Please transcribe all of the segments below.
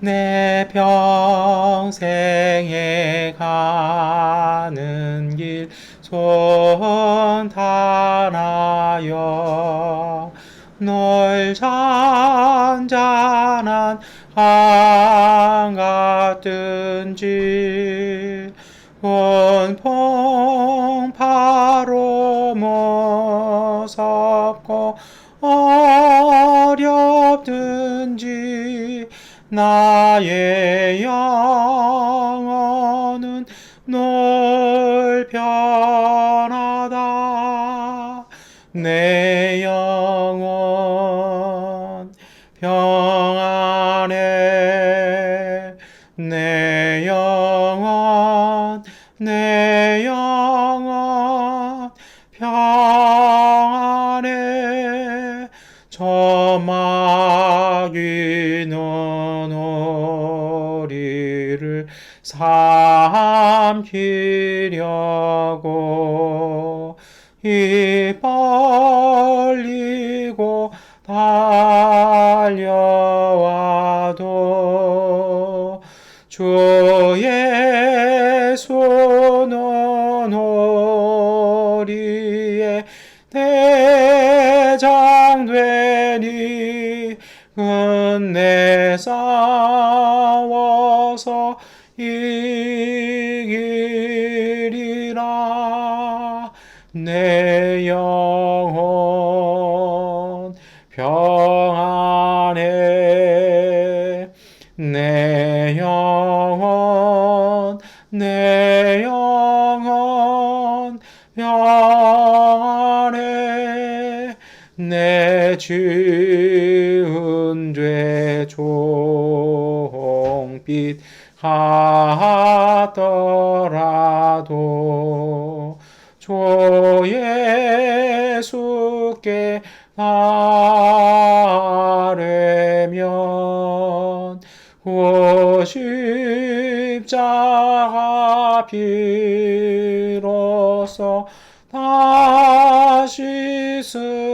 내 평생에 가는 길 손단하여 널 잔잔한 강 같든지 온풍 파로 무섭고 어 나의 영 삼키려고 지은 죄 종빛 하더라도 주 예수께 그 십자가 비로소 다시 스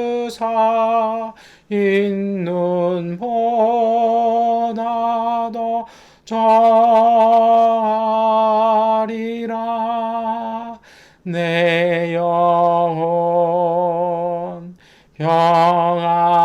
평안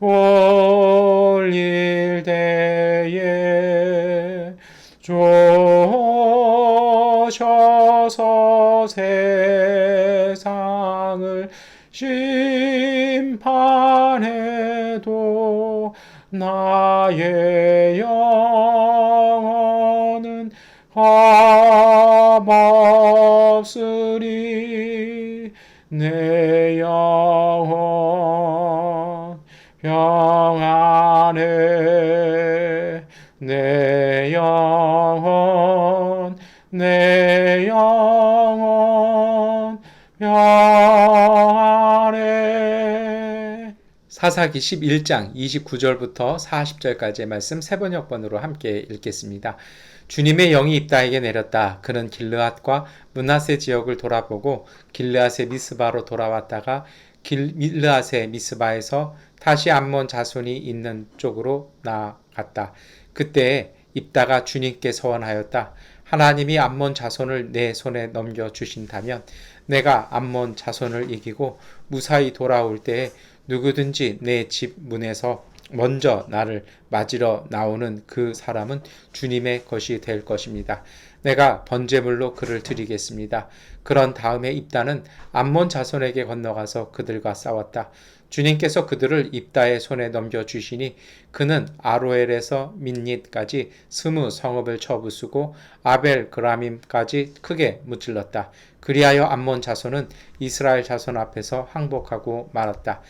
올릴 때에 조셔서 세상을 심판해도 나의 영혼은 험없으리. 내 사사기 11장 29절부터 40절까지의 말씀 세 번역번으로 함께 읽겠습니다. 주님의 영이 입다에게 내렸다. 그는 길르앗과 문하세 지역을 돌아보고 길르앗의 미스바로 돌아왔다가 길르앗의 미스바에서 다시 암몬 자손이 있는 쪽으로 나아갔다. 그때 입다가 주님께 서원하였다. 하나님이 암몬 자손을 내 손에 넘겨 주신다면 내가 암몬 자손을 이기고 무사히 돌아올 때에 누구든지 내 집 문에서 먼저 나를 맞으러 나오는 그 사람은 주님의 것이 될 것입니다. 내가 번제물로 그를 드리겠습니다. 그런 다음에 입다는 암몬 자손에게 건너가서 그들과 싸웠다. 주님께서 그들을 입다의 손에 넘겨 주시니 그는 아로엘에서 민닛까지 스무 성읍을 쳐부수고 아벨 그라밈까지 크게 무찔렀다. 그리하여 암몬 자손은 이스라엘 자손 앞에서 항복하고 말았다.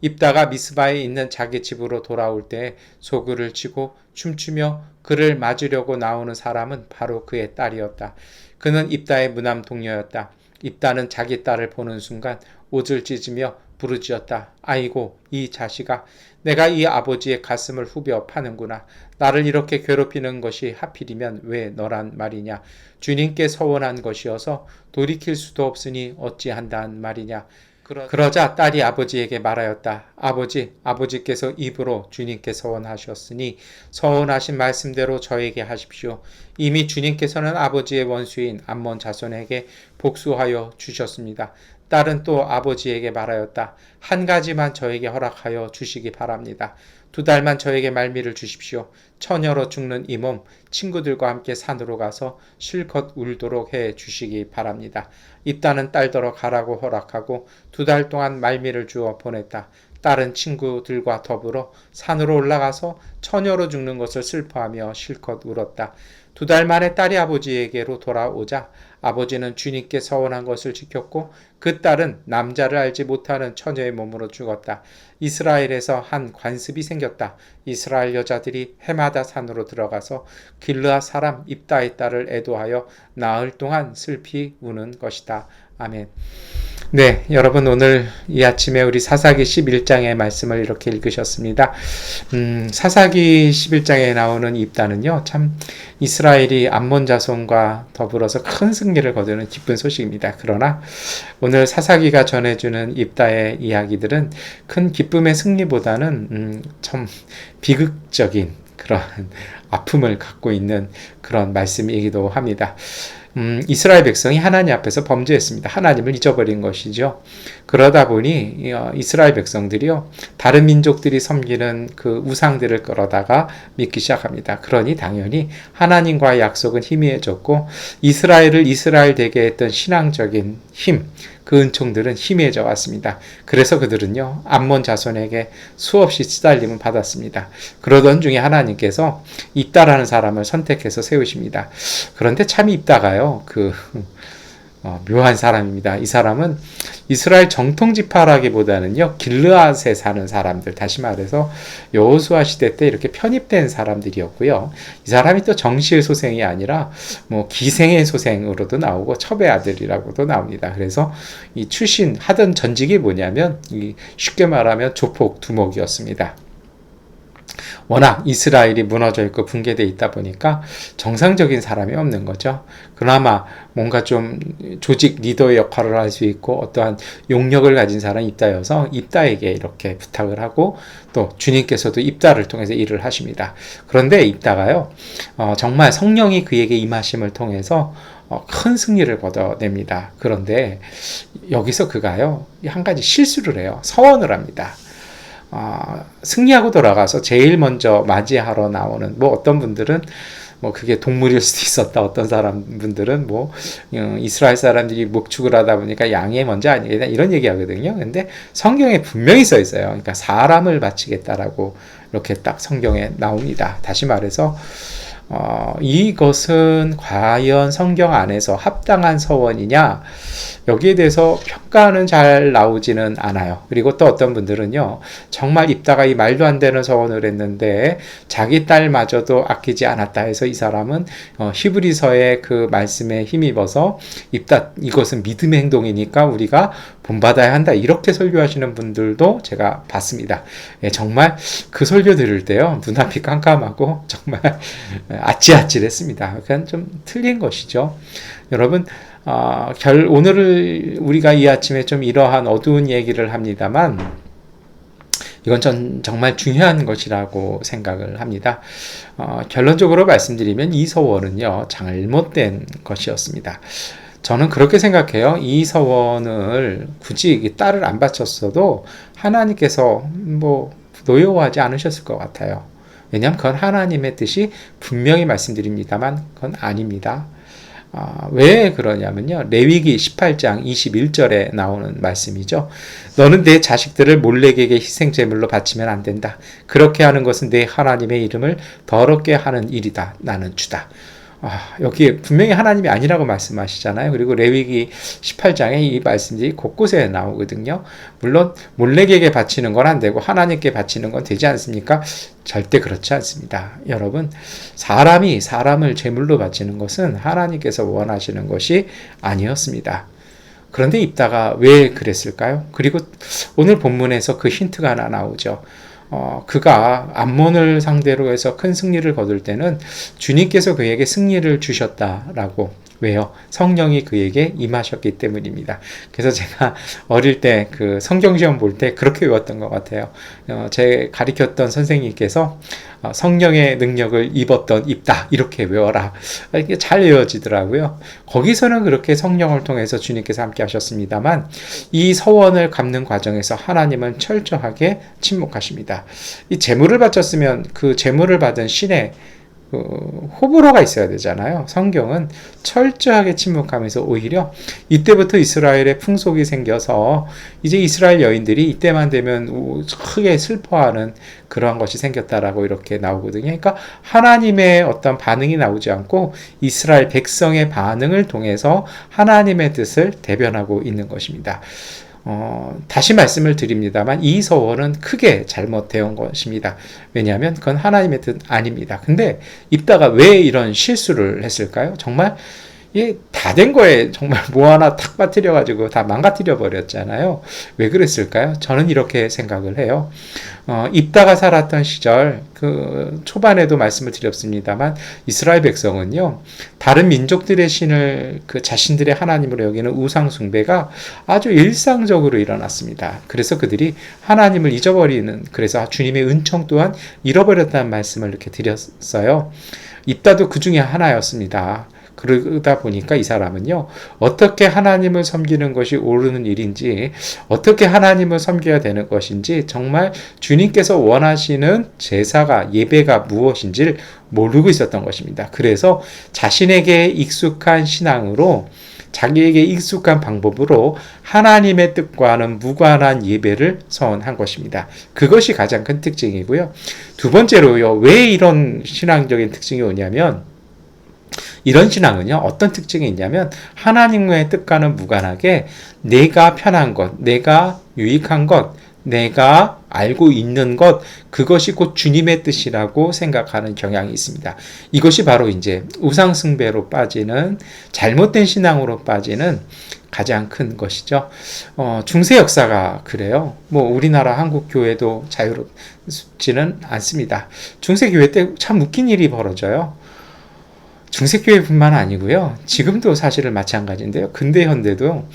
입다가 미스바에 있는 자기 집으로 돌아올 때 소굴을 치고 춤추며 그를 맞으려고 나오는 사람은 바로 그의 딸이었다. 그는 입다의 무남 동료였다. 입다는 자기 딸을 보는 순간 옷을 찢으며 부르짖었다. 아이고 이 자식아 내가 이 아버지의 가슴을 후벼 파는구나. 나를 이렇게 괴롭히는 것이 하필이면 왜 너란 말이냐. 주님께 서원한 것이어서 돌이킬 수도 없으니 어찌한단 말이냐. 그러자 딸이 아버지에게 말하였다. 아버지, 아버지께서 입으로 주님께 서원하셨으니 서원하신 말씀대로 저에게 하십시오. 이미 주님께서는 아버지의 원수인 암몬 자손에게 복수하여 주셨습니다. 딸은 또 아버지에게 말하였다. 한 가지만 저에게 허락하여 주시기 바랍니다. 두 달만 저에게 말미를 주십시오. 처녀로 죽는 이 몸 친구들과 함께 산으로 가서 실컷 울도록 해 주시기 바랍니다. 입다는 딸더러 가라고 허락하고 두 달 동안 말미를 주어 보냈다. 딸은 친구들과 더불어 산으로 올라가서 처녀로 죽는 것을 슬퍼하며 실컷 울었다. 두 달 만에 딸이 아버지에게로 돌아오자 아버지는 주님께 서원한 것을 지켰고 그 딸은 남자를 알지 못하는 처녀의 몸으로 죽었다. 이스라엘에서 한 관습이 생겼다. 이스라엘 여자들이 해마다 산으로 들어가서 길르아 사람 입다의 딸을 애도하여 나흘 동안 슬피 우는 것이다. 아멘. 네, 여러분 오늘 이 아침에 우리 사사기 11장의 말씀을 이렇게 읽으셨습니다. 음, 사사기 11장에 나오는 입다는요, 참 이스라엘이 암몬 자손과 더불어서 큰 승리를 거두는 기쁜 소식입니다. 그러나 오늘 사사기가 전해주는 입다의 이야기들은 큰 기쁨의 승리보다는 음, 참 비극적인 그런 아픔을 갖고 있는 그런 말씀이기도 합니다. 음, 이스라엘 백성이 하나님 앞에서 범죄했습니다. 하나님을 잊어버린 것이죠. 그러다 보니 어, 이스라엘 백성들이요 다른 민족들이 섬기는 그 우상들을 끌어다가 믿기 시작합니다. 그러니 당연히 하나님과의 약속은 희미해졌고 이스라엘을 이스라엘 되게 했던 신앙적인 힘, 그 은총들은 희미해져 왔습니다. 그래서 그들은요, 암몬 자손에게 수없이 시달림을 받았습니다. 그러던 중에 하나님께서 입다라는 사람을 선택해서 세우십니다. 그런데 참 입다가요, 그, 어, 묘한 사람입니다. 이 사람은 이스라엘 정통 지파라기보다는요 길르앗에 사는 사람들 다시 말해서 여호수아 시대 때 이렇게 편입된 사람들이었고요. 이 사람이 또 정시의 소생이 아니라 뭐 기생의 소생으로도 나오고 첩의 아들이라고도 나옵니다. 그래서 이 출신 하던 전직이 뭐냐면 이 쉽게 말하면 조폭 두목이었습니다. 워낙 이스라엘이 무너져 있고 붕괴돼 있다 보니까 정상적인 사람이 없는 거죠. 그나마 뭔가 좀 조직 리더의 역할을 할 수 있고 어떠한 용력을 가진 사람이 입다여서 입다에게 이렇게 부탁을 하고 또 주님께서도 입다를 통해서 일을 하십니다. 그런데 입다가요, 어, 정말 성령이 그에게 임하심을 통해서 어, 큰 승리를 거둬냅니다. 그런데 여기서 그가요, 한 가지 실수를 해요. 서원을 합니다. 어, 승리하고 돌아가서 제일 먼저 맞이하러 나오는 뭐 어떤 분들은 뭐 그게 동물일 수도 있었다. 어떤 사람 분들은 뭐 어, 이스라엘 사람들이 목축을 하다 보니까 양이 먼저 아니겠냐 이런 얘기 하거든요. 근데 성경에 분명히 써 있어요. 그러니까 사람을 바치겠다라고 이렇게 딱 성경에 나옵니다. 다시 말해서 어, 이것은 과연 성경 안에서 합당한 서원이냐? 여기에 대해서 평가는 잘 나오지는 않아요. 그리고 또 어떤 분들은요, 정말 입다가 이 말도 안 되는 서원을 했는데, 자기 딸마저도 아끼지 않았다 해서 이 사람은 어, 히브리서의 그 말씀에 힘입어서 입다, 이것은 믿음의 행동이니까 우리가 본받아야 한다. 이렇게 설교하시는 분들도 제가 봤습니다. 예, 정말 그 설교 들을 때요, 눈앞이 깜깜하고 정말 아찔아찔했습니다. 그냥 좀 틀린 것이죠. 여러분, 어, 결, 오늘을 우리가 이 아침에 좀 이러한 어두운 얘기를 합니다만, 이건 전 정말 중요한 것이라고 생각을 합니다. 어, 결론적으로 말씀드리면 이 서원은요, 잘못된 것이었습니다. 저는 그렇게 생각해요. 이 서원을 굳이 딸을 안 바쳤어도 하나님께서 뭐 노여워하지 않으셨을 것 같아요. 왜냐하면 그건 하나님의 뜻이 분명히 말씀드립니다만 그건 아닙니다. 아, 왜 그러냐면요. 레위기 18장 21절에 나오는 말씀이죠. 너는 내 자식들을 몰래에게 희생 제물로 바치면 안 된다. 그렇게 하는 것은 내 하나님의 이름을 더럽게 하는 일이다. 나는 주다. 아, 여기 분명히 하나님이 아니라고 말씀하시잖아요. 그리고 레위기 18장에 이 말씀들이 곳곳에 나오거든요. 물론 몰래에게 바치는 건 안 되고 하나님께 바치는 건 되지 않습니까? 절대 그렇지 않습니다. 여러분, 사람이 사람을 제물로 바치는 것은 하나님께서 원하시는 것이 아니었습니다. 그런데 입다가 왜 그랬을까요? 그리고 오늘 본문에서 그 힌트가 하나 나오죠. 어, 그가 암몬을 상대로 해서 큰 승리를 거둘 때는 주님께서 그에게 승리를 주셨다라고 왜요? 성령이 그에게 임하셨기 때문입니다. 그래서 제가 어릴 때 그 성경 시험 볼 때 그렇게 외웠던 것 같아요. 어, 제 가르쳤던 선생님께서 어, 성령의 능력을 입었던 입다 이렇게 외워라. 이게 잘 외워지더라고요. 거기서는 그렇게 성령을 통해서 주님께서 함께 하셨습니다만 이 서원을 갚는 과정에서 하나님은 철저하게 침묵하십니다. 이 재물을 바쳤으면 그 재물을 받은 신의 그 호불호가 있어야 되잖아요. 성경은 철저하게 침묵하면서 오히려 이때부터 이스라엘의 풍속이 생겨서 이제 이스라엘 여인들이 이때만 되면 크게 슬퍼하는 그러한 것이 생겼다라고 이렇게 나오거든요. 그러니까 하나님의 어떤 반응이 나오지 않고 이스라엘 백성의 반응을 통해서 하나님의 뜻을 대변하고 있는 것입니다. 어, 다시 말씀을 드립니다만 이 서원은 크게 잘못되어 것입니다. 왜냐하면 그건 하나님의 뜻 아닙니다. 근데 입다가 왜 이런 실수를 했을까요? 정말 다 된 거에 정말 뭐 하나 탁 빠뜨려 가지고 다 망가뜨려 버렸잖아요. 왜 그랬을까요? 저는 이렇게 생각을 해요. 어, 입다가 살았던 시절 그 초반에도 말씀을 드렸습니다만 이스라엘 백성은요 다른 민족들의 신을 그 자신들의 하나님으로 여기는 우상 숭배가 아주 일상적으로 일어났습니다. 그래서 그들이 하나님을 잊어버리는 그래서 주님의 은총 또한 잃어버렸다는 말씀을 이렇게 드렸어요. 입다도 그 중에 하나였습니다. 그러다 보니까 이 사람은요, 어떻게 하나님을 섬기는 것이 옳은 일인지, 어떻게 하나님을 섬겨야 되는 것인지, 정말 주님께서 원하시는 제사가, 예배가 무엇인지를 모르고 있었던 것입니다. 그래서 자신에게 익숙한 신앙으로 자기에게 익숙한 방법으로 하나님의 뜻과는 무관한 예배를 선한 것입니다. 그것이 가장 큰 특징이고요. 두 번째로요, 왜 이런 신앙적인 특징이 오냐면, 이런 신앙은요, 어떤 특징이 있냐면, 하나님의 뜻과는 무관하게 내가 편한 것, 내가 유익한 것, 내가 알고 있는 것, 그것이 곧 주님의 뜻이라고 생각하는 경향이 있습니다. 이것이 바로 이제 우상승배로 빠지는, 잘못된 신앙으로 빠지는 가장 큰 것이죠. 어, 중세 역사가 그래요. 뭐 우리나라 한국 교회도 자유롭지는 않습니다. 중세 교회 때 참 웃긴 일이 벌어져요. 중세교회뿐만 아니고요. 지금도 사실은 마찬가지인데요. 근대 현대도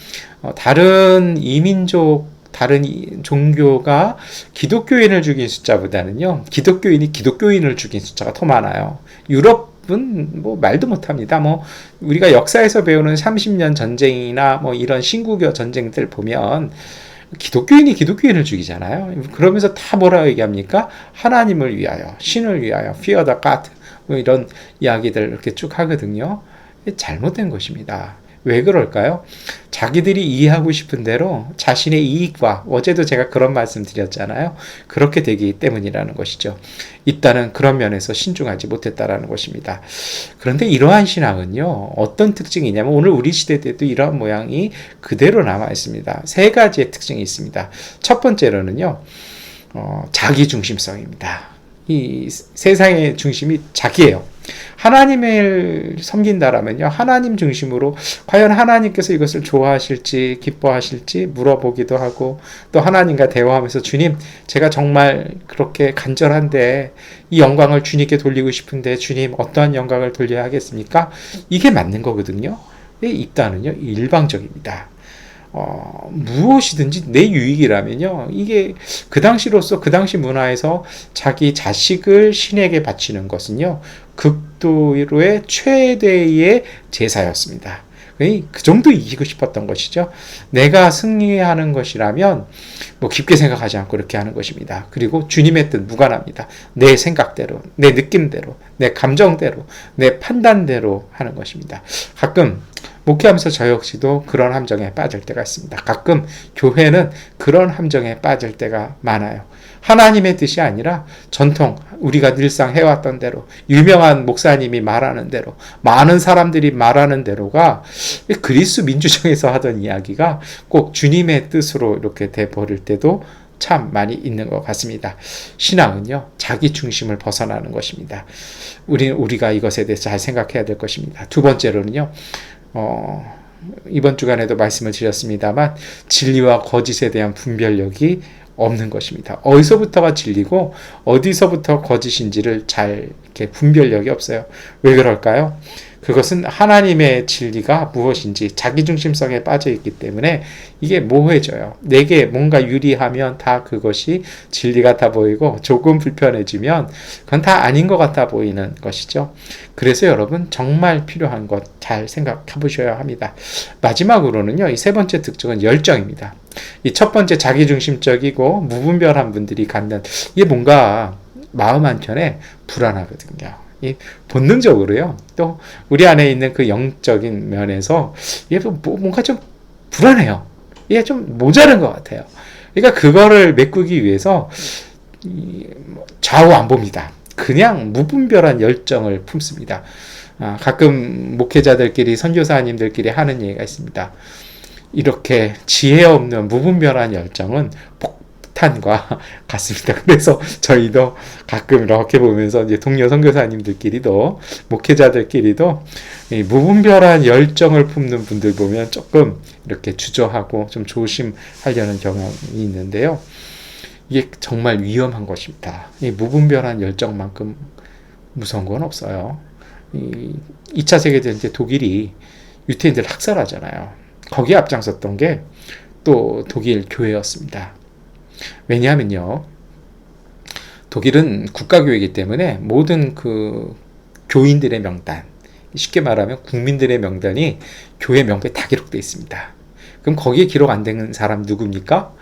어, 다른 이민족 다른 종교가 기독교인을 죽인 숫자보다는요. 기독교인이 기독교인을 죽인 숫자가 더 많아요. 유럽은 뭐 말도 못합니다. 뭐 우리가 역사에서 배우는 30년 전쟁이나 뭐 이런 신구교 전쟁들 보면 기독교인이 기독교인을 죽이잖아요. 그러면서 다 뭐라 얘기합니까? 하나님을 위하여, 신을 위하여, fear the God. 뭐 이런 이야기들 이렇게 쭉 하거든요. 잘못된 것입니다. 왜 그럴까요? 자기들이 이해하고 싶은 대로 자신의 이익과 어제도 제가 그런 말씀 드렸잖아요. 그렇게 되기 때문이라는 것이죠. 일단은 그런 면에서 신중하지 못했다라는 것입니다. 그런데 이러한 신앙은요, 어떤 특징이냐면 오늘 우리 시대 때도 이러한 모양이 그대로 남아 있습니다. 세 가지의 특징이 있습니다. 첫 번째로는요, 어, 자기 중심성입니다. 이 세상의 중심이 자기예요. 하나님을 섬긴다라면요. 하나님 중심으로 과연 하나님께서 이것을 좋아하실지 기뻐하실지 물어보기도 하고 또 하나님과 대화하면서 주님 제가 정말 그렇게 간절한데 이 영광을 주님께 돌리고 싶은데 주님 어떠한 영광을 돌려야 하겠습니까? 이게 맞는 거거든요. 이 입단은요 일방적입니다. 어, 무엇이든지 내 유익이라면요. 이게 그 당시로서 그 당시 문화에서 자기 자식을 신에게 바치는 것은요. 극도의 최대의 제사였습니다. 그 정도 이기고 싶었던 것이죠. 내가 승리하는 것이라면 뭐 깊게 생각하지 않고 이렇게 하는 것입니다. 그리고 주님의 뜻 무관합니다. 내 생각대로, 내 느낌대로, 내 감정대로, 내 판단대로 하는 것입니다. 가끔 목회하면서 저 역시도 그런 함정에 빠질 때가 있습니다. 가끔 교회는 그런 함정에 빠질 때가 많아요. 하나님의 뜻이 아니라 전통 우리가 늘상 해왔던 대로 유명한 목사님이 말하는 대로 많은 사람들이 말하는 대로가 그리스 민주정에서 하던 이야기가 꼭 주님의 뜻으로 이렇게 돼 버릴 때도 참 많이 있는 것 같습니다. 신앙은요, 자기 중심을 벗어나는 것입니다. 우리, 우리가 이것에 대해서 잘 생각해야 될 것입니다. 두 번째로는요, 어, 이번 주간에도 말씀을 드렸습니다만 진리와 거짓에 대한 분별력이 없는 것입니다. 어디서부터가 진리고 어디서부터 거짓인지를 잘 이렇게 분별력이 없어요. 왜 그럴까요? 그것은 하나님의 진리가 무엇인지 자기중심성에 빠져 있기 때문에 이게 모호해져요. 내게 뭔가 유리하면 다 그것이 진리 같아 보이고 조금 불편해지면 그건 다 아닌 것 같아 보이는 것이죠. 그래서 여러분 정말 필요한 것 잘 생각해 보셔야 합니다. 마지막으로는요, 이 세 번째 특징은 열정입니다. 이 첫 번째 자기중심적이고 무분별한 분들이 갖는 이게 뭔가 마음 한켠에 불안하거든요. 이 본능적으로요. 또 우리 안에 있는 그 영적인 면에서 이게 뭐 뭔가 좀 불안해요. 이게 좀 모자른 것 같아요. 그러니까 그거를 메꾸기 위해서 뭐 좌우 안 봅니다. 그냥 무분별한 열정을 품습니다. 아, 가끔 목회자들끼리 선교사님들끼리 하는 얘기가 있습니다. 이렇게 지혜 없는 무분별한 열정은 폭탄과 같습니다. 그래서 저희도 가끔 이렇게 보면서 이제 동료 선교사님들끼리도 목회자들끼리도 무분별한 열정을 품는 분들 보면 조금 이렇게 주저하고 좀 조심하려는 경향이 있는데요. 이게 정말 위험한 것입니다. 이 무분별한 열정만큼 무서운 건 없어요. 이 2차 세계대전 때 독일이 유태인들 학살하잖아요. 거기에 앞장섰던 게 또 독일 교회였습니다. 왜냐하면요. 독일은 국가교회이기 때문에 모든 그 교인들의 명단, 쉽게 말하면 국민들의 명단이 교회 명부에 다 기록되어 있습니다. 그럼 거기에 기록 안 되는 사람 누굽니까?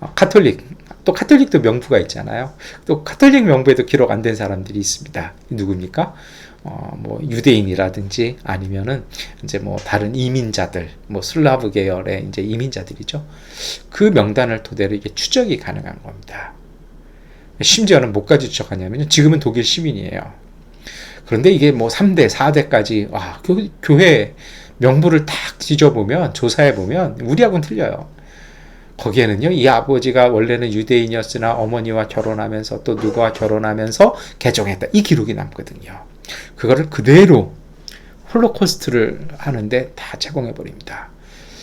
어, 카톨릭. 또 카톨릭도 명부가 있잖아요. 또 카톨릭 명부에도 기록 안 된 사람들이 있습니다. 누굽니까? 어, 뭐 유대인이라든지 아니면은 이제 뭐 다른 이민자들, 뭐 슬라브 계열의 이제 이민자들이죠. 그 명단을 토대로 이게 추적이 가능한 겁니다. 심지어는 뭐까지 추적하냐면요. 지금은 독일 시민이에요. 그런데 이게 뭐 3대, 4대까지 와, 교, 교회 명부를 탁 뒤져보면 조사해보면 우리하고는 틀려요. 거기에는요, 이 아버지가 원래는 유대인이었으나 어머니와 결혼하면서 또 누구와 결혼하면서 개종했다. 이 기록이 남거든요. 그거를 그대로 홀로코스트를 하는데 다 제공해 버립니다.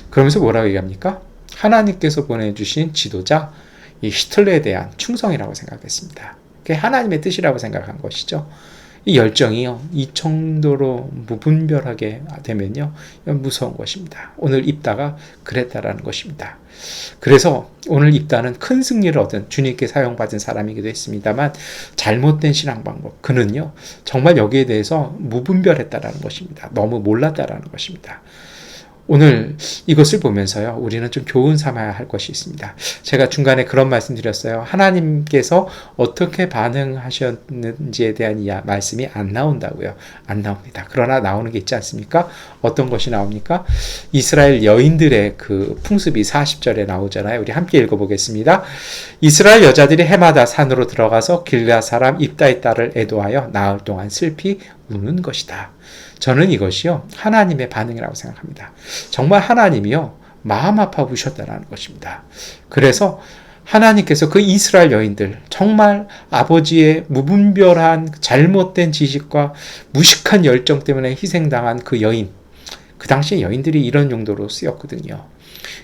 그러면서 뭐라고 얘기합니까? 하나님께서 보내주신 지도자 이 히틀러에 대한 충성이라고 생각했습니다. 그게 하나님의 뜻이라고 생각한 것이죠. 이 열정이요, 이 정도로 무분별하게 되면요, 무서운 것입니다. 오늘 입다가 그랬다라는 것입니다. 그래서 오늘 입다는 큰 승리를 얻은 주님께 사용받은 사람이기도 했습니다만, 잘못된 신앙 방법, 그는요, 정말 여기에 대해서 무분별했다라는 것입니다. 너무 몰랐다라는 것입니다. 오늘 이것을 보면서요, 우리는 좀 교훈 삼아야 할 것이 있습니다. 제가 중간에 그런 말씀 드렸어요. 하나님께서 어떻게 반응하셨는지에 대한 이야, 말씀이 안 나온다고요. 안 나옵니다. 그러나 나오는 게 있지 않습니까? 어떤 것이 나옵니까? 이스라엘 여인들의 그 풍습이 40절에 나오잖아요. 우리 함께 읽어보겠습니다. 이스라엘 여자들이 해마다 산으로 들어가서 길라 사람 입다의 딸을 애도하여 나흘 동안 슬피 우는 것이다. 저는 이것이요, 하나님의 반응이라고 생각합니다. 정말 하나님이요, 마음 아파 보셨다는 것입니다. 그래서 하나님께서 그 이스라엘 여인들, 정말 아버지의 무분별한 잘못된 지식과 무식한 열정 때문에 희생당한 그 여인, 그 당시에 여인들이 이런 용도로 쓰였거든요.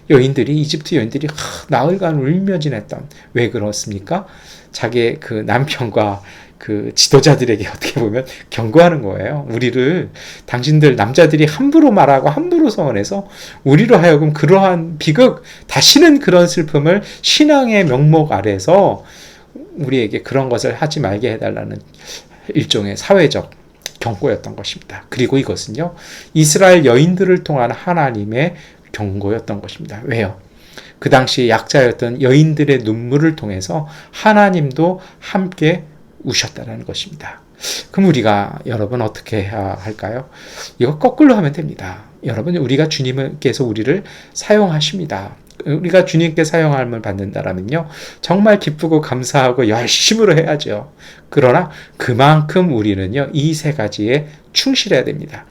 여인들이 이집트 여인들이 하, 나흘간 울며 지냈던 왜 그렇습니까? 자기의 그 남편과 그 지도자들에게 어떻게 보면 경고하는 거예요. 우리를 당신들 남자들이 함부로 말하고 함부로 서원해서 우리로 하여금 그러한 비극, 다시는 그런 슬픔을 신앙의 명목 아래서 우리에게 그런 것을 하지 말게 해달라는 일종의 사회적 경고였던 것입니다. 그리고 이것은요, 이스라엘 여인들을 통한 하나님의 경고였던 것입니다. 왜요? 그 당시 약자였던 여인들의 눈물을 통해서 하나님도 함께 우셨다는 것입니다. 그럼 우리가 여러분 어떻게 해야 할까요? 이거 거꾸로 하면 됩니다. 여러분 우리가 주님께서 우리를 사용하십니다. 우리가 주님께 사용함을 받는다라면요. 정말 기쁘고 감사하고 열심으로 해야죠. 그러나 그만큼 우리는요. 이 세 가지에 충실해야 됩니다.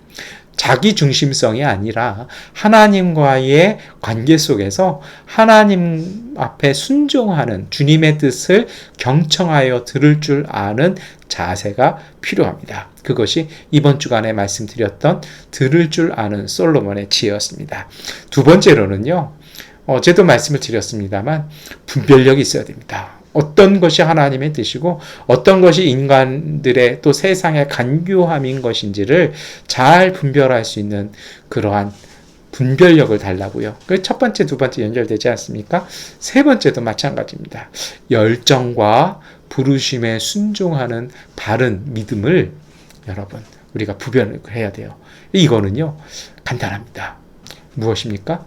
자기 중심성이 아니라 하나님과의 관계 속에서 하나님 앞에 순종하는 주님의 뜻을 경청하여 들을 줄 아는 자세가 필요합니다. 그것이 이번 주간에 말씀드렸던 들을 줄 아는 솔로몬의 지혜였습니다. 두 번째로는요. 어제도 말씀을 드렸습니다만 분별력이 있어야 됩니다. 어떤 것이 하나님의 뜻이고 어떤 것이 인간들의 또 세상의 간교함인 것인지를 잘 분별할 수 있는 그러한 분별력을 달라고요. 그 첫 번째, 두 번째 연결되지 않습니까? 세 번째도 마찬가지입니다. 열정과 부르심에 순종하는 바른 믿음을 여러분 우리가 구별을 해야 돼요. 이거는요 간단합니다. 무엇입니까?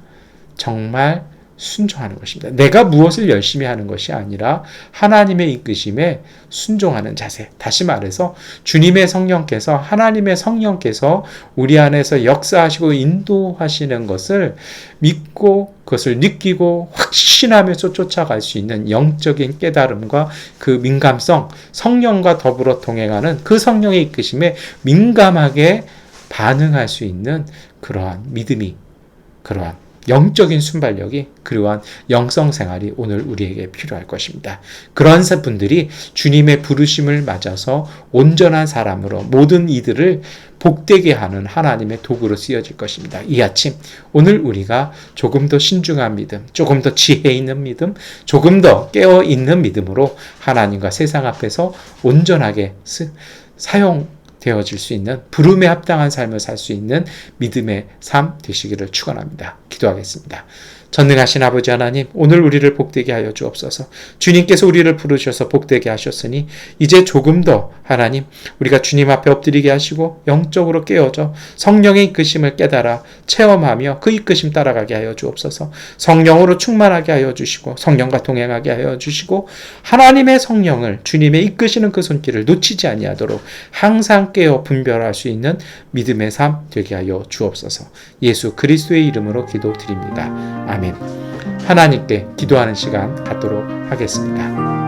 정말 순종하는 것입니다. 내가 무엇을 열심히 하는 것이 아니라 하나님의 이끄심에 순종하는 자세. 다시 말해서 주님의 성령께서 하나님의 성령께서 우리 안에서 역사하시고 인도하시는 것을 믿고 그것을 느끼고 확신하면서 쫓아갈 수 있는 영적인 깨달음과 그 민감성, 성령과 더불어 동행하는 그 성령의 이끄심에 민감하게 반응할 수 있는 그러한 믿음이 그러한 영적인 순발력이 그러한 영성 생활이 오늘 우리에게 필요할 것입니다. 그러한 분들이 주님의 부르심을 맞아서 온전한 사람으로 모든 이들을 복되게 하는 하나님의 도구로 쓰여질 것입니다. 이 아침 오늘 우리가 조금 더 신중한 믿음, 조금 더 지혜 있는 믿음, 조금 더 깨어 있는 믿음으로 하나님과 세상 앞에서 온전하게 사용 되어질 수 있는 부름에 합당한 삶을 살 수 있는 믿음의 삶 되시기를 축원합니다. 기도하겠습니다. 전능하신 아버지 하나님, 오늘 우리를 복되게 하여 주옵소서. 주님께서 우리를 부르셔서 복되게 하셨으니 이제 조금 더 하나님, 우리가 주님 앞에 엎드리게 하시고 영적으로 깨어져 성령의 이끄심을 깨달아 체험하며 그 이끄심 따라가게 하여 주옵소서. 성령으로 충만하게 하여 주시고 성령과 동행하게 하여 주시고 하나님의 성령을 주님의 이끄시는 그 손길을 놓치지 아니하도록 항상 깨어 분별할 수 있는 믿음의 삶 되게 하여 주옵소서. 예수 그리스도의 이름으로 기도드립니다. 아멘. 하나님께 기도하는 시간 갖도록 하겠습니다.